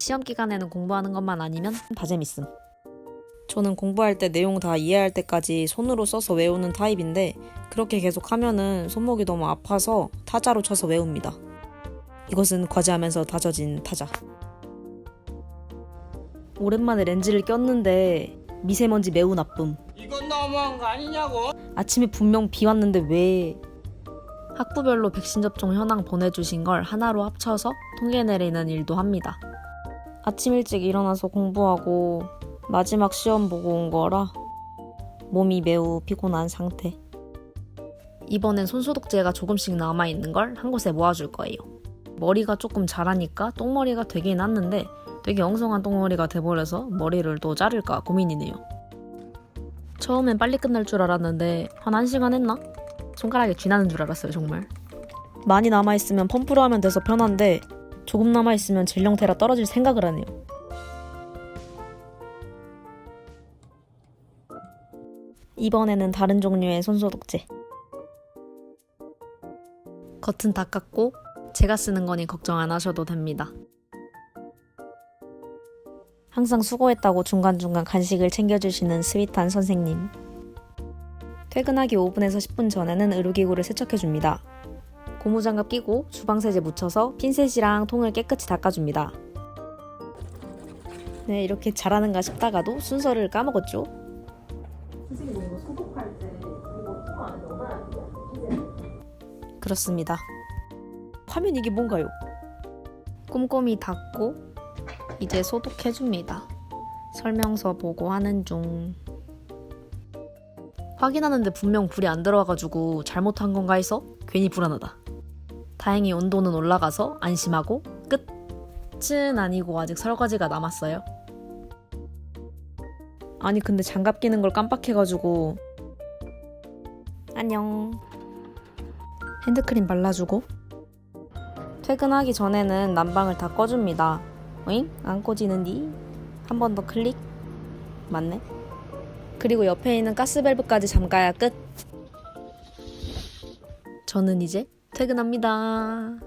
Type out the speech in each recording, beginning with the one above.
시험 기간에는 공부하는 것만 아니면 다 재밌음. 저는 공부할 때 내용 다 이해할 때까지 손으로 써서 외우는 타입인데 그렇게 계속 하면은 손목이 너무 아파서 타자로 쳐서 외웁니다. 이것은 과제하면서 다져진 타자. 오랜만에 렌즈를 꼈는데 미세먼지 매우 나쁨. 이건 너무한 거 아니냐고? 아침에 분명 비 왔는데 왜 학부별로 백신 접종 현황 보내주신 걸 하나로 합쳐서 통계 내리는 일도 합니다. 아침 일찍 일어나서 공부하고 마지막 시험 보고 온 거라 몸이 매우 피곤한 상태. 이번엔 손소독제가 조금씩 남아있는 걸 한 곳에 모아줄 거예요. 머리가 조금 자라니까 똥머리가 되긴 했는데 되게 엉성한 똥머리가 돼버려서 머리를 또 자를까 고민이네요. 처음엔 빨리 끝날 줄 알았는데 한 1시간 했나? 손가락에 쥐 나는 줄 알았어요 정말 많이 남아있으면 펌프로 하면 돼서 편한데 조금 남아있으면 젤 형태라 떨어질 생각을 하네요. 이번에는 다른 종류의 손소독제. 겉은 다 깎고 제가 쓰는 거니 걱정 안 하셔도 됩니다. 항상 수고했다고 중간중간 간식을 챙겨주시는 스윗한 선생님. 퇴근하기 5분에서 10분 전에는 의료기구를 세척해줍니다. 고무장갑 끼고 주방세제 묻혀서 핀셋이랑 통을 깨끗이 닦아줍니다. 네, 이렇게 잘하는가 싶다가도 순서를 까먹었죠? 그렇습니다. 화면 이게 뭔가요? 꼼꼼히 닦고 이제 소독해줍니다. 설명서 보고 하는 중. 확인하는데 분명 불이 안 들어와가지고 잘못한 건가 해서 괜히 불안하다. 다행히 온도는 올라가서 안심하고 끝은 아니고 아직 설거지가 남았어요. 아니 근데 장갑 끼는 걸 깜빡해가지고 안녕. 핸드크림 발라주고 퇴근하기 전에는 난방을 다 꺼줍니다. 오잉? 안 꺼지는디? 한 번 더 클릭? 맞네. 그리고 옆에 있는 가스밸브까지 잠가야 끝. 저는 이제 퇴근합니다.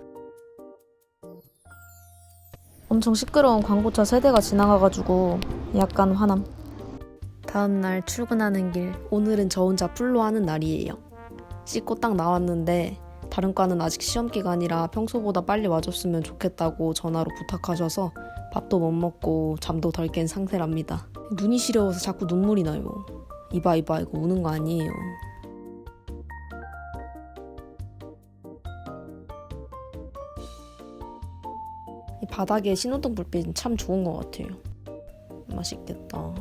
엄청 시끄러운 광고차 세대가 지나가가지고 약간 화남. 다음날 출근하는 길, 오늘은 저 혼자 풀로 하는 날이에요. 씻고 딱 나왔는데 다른 과는 아직 시험 기간이라 평소보다 빨리 와줬으면 좋겠다고 전화로 부탁하셔서 밥도 못 먹고 잠도 덜 깬 상태랍니다. 눈이 시려워서 자꾸 눈물이 나요. 이봐 이봐 이거 우는 거 아니에요. 이 바닥에 신호등 불빛은 참 좋은 것 같아요. 맛있겠다.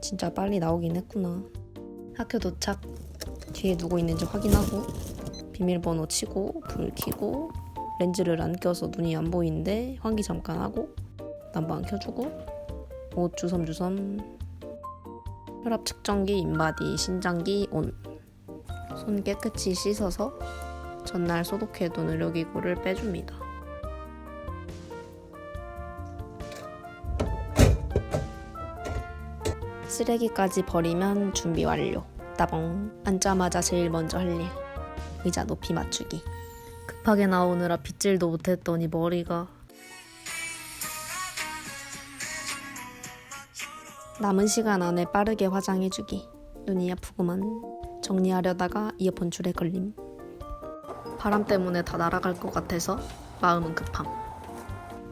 진짜 빨리 나오긴 했구나. 학교 도착. 뒤에 누구 있는지 확인하고 비밀번호 치고 불 켜고 렌즈를 안 껴서 눈이 안 보이는데 환기 잠깐 하고 난방 켜주고 옷 주섬주섬 혈압 측정기 인바디 신장기 온 손 깨끗이 씻어서 전날 소독해둔 의료기구를 빼줍니다. 쓰레기까지 버리면 준비 완료. 따봉. 앉자마자 제일 먼저 할 일. 의자 높이 맞추기. 급하게 나오느라 빗질도 못했더니 머리가 남은 시간 안에 빠르게 화장해주기. 눈이 아프구만. 정리하려다가 이어폰 줄에 걸림. 바람 때문에 다 날아갈 것 같아서 마음은 급함.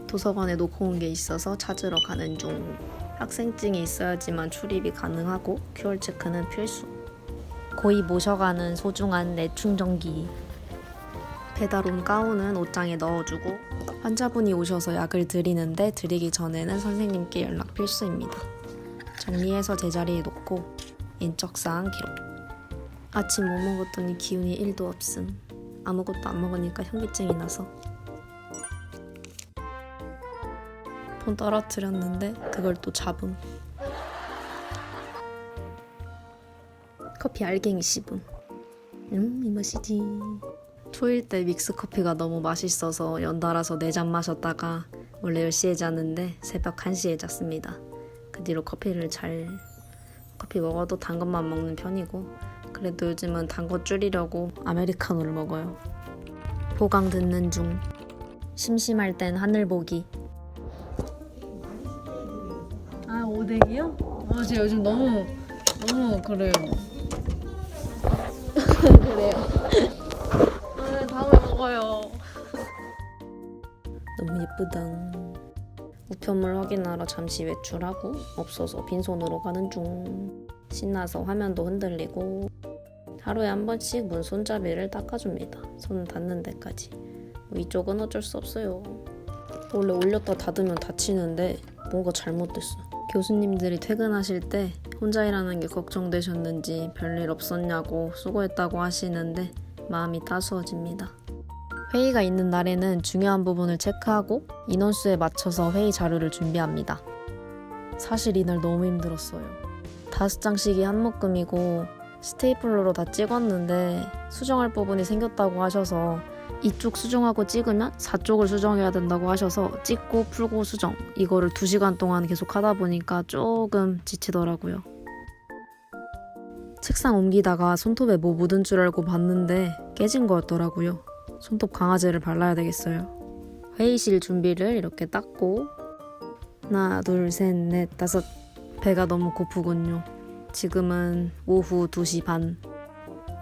도서관에 놓고 온 게 있어서 찾으러 가는 중. 학생증이 있어야지만 출입이 가능하고 QR 체크는 필수. 고이 모셔가는 소중한 내 충전기. 배달 온 가운은 옷장에 넣어주고 환자분이 오셔서 약을 드리는데 드리기 전에는 선생님께 연락 필수입니다. 정리해서 제자리에 놓고 인적사항 기록. 아침 뭐 먹었더니 기운이 1도 없음. 아무것도 안 먹으니까 현기증이 나서. 폰 떨어뜨렸는데 그걸 또 잡음. 커피 알갱이 씹음. 음, 이 맛이지. 초일 때 믹스 커피가 너무 맛있어서 연달아서 4잔 마셨다가 원래 10시에 자는데 새벽 1시에 잤습니다. 그 뒤로 커피를 잘 커피 먹어도 단 것만 먹는 편이고 그래도 요즘은 단 거 줄이려고 아메리카노를 먹어요. 보강 듣는 중. 심심할 땐 하늘 보기. 고데기요? 아, 제가 요즘 너무 너무 그래요. 그래요. 아, 다음에 먹어요. 너무 예쁘다. 우편물 확인하러 잠시 외출하고 없어서 빈손으로 가는 중. 신나서 화면도 흔들리고 하루에 한 번씩 문 손잡이를 닦아줍니다. 손 닿는 데까지. 이쪽은 어쩔 수 없어요. 원래 올렸다 닫으면 닫히는데 뭔가 잘못됐어. 교수님들이 퇴근하실 때 혼자 일하는 게 걱정되셨는지 별일 없었냐고 수고했다고 하시는데 마음이 따스워집니다. 회의가 있는 날에는 중요한 부분을 체크하고 인원수에 맞춰서 회의 자료를 준비합니다. 사실 이날 너무 힘들었어요. 다섯 장씩이 한 묶음이고 스테이플러로 다 찍었는데 수정할 부분이 생겼다고 하셔서 이쪽 수정하고 찍으면 4쪽을 수정해야 된다고 하셔서 찍고 풀고 수정 이거를 2시간 동안 계속 하다 보니까 조금 지치더라고요. 책상 옮기다가 손톱에 뭐 묻은 줄 알고 봤는데 깨진 거였더라고요. 손톱 강화제를 발라야 되겠어요. 회의실 준비를 이렇게 닦고 하나 둘 셋 넷 다섯 배가 너무 고프군요. 지금은 오후 2시 반.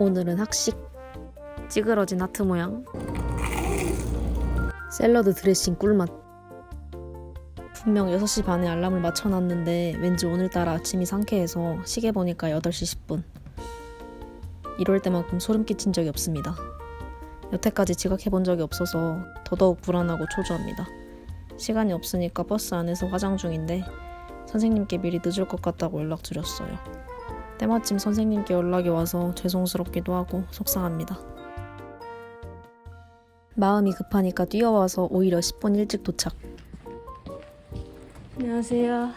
오늘은 학식 찌그러진 하트 모양 샐러드 드레싱 꿀맛 분명 6시 반에 알람을 맞춰놨는데 왠지 오늘따라 아침이 상쾌해서 시계 보니까 8시 10분 이럴 때만큼 소름 끼친 적이 없습니다 여태까지 지각해 본 적이 없어서 더더욱 불안하고 초조합니다. 시간이 없으니까 버스 안에서 화장 중인데 선생님께 미리 늦을 것 같다고 연락드렸어요. 때마침 선생님께 연락이 와서 죄송스럽기도 하고 속상합니다. 마음이 급하니까 뛰어와서 오히려 10분 일찍 도착. 안녕하세요.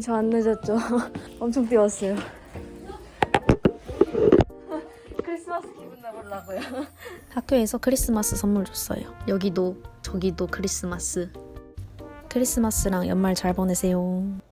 저 안 늦었죠? 엄청 뛰었어요. 크리스마스 기분 내보려고요. 학교에서 크리스마스 선물 줬어요. 여기도 저기도 크리스마스. 크리스마스랑 연말 잘 보내세요.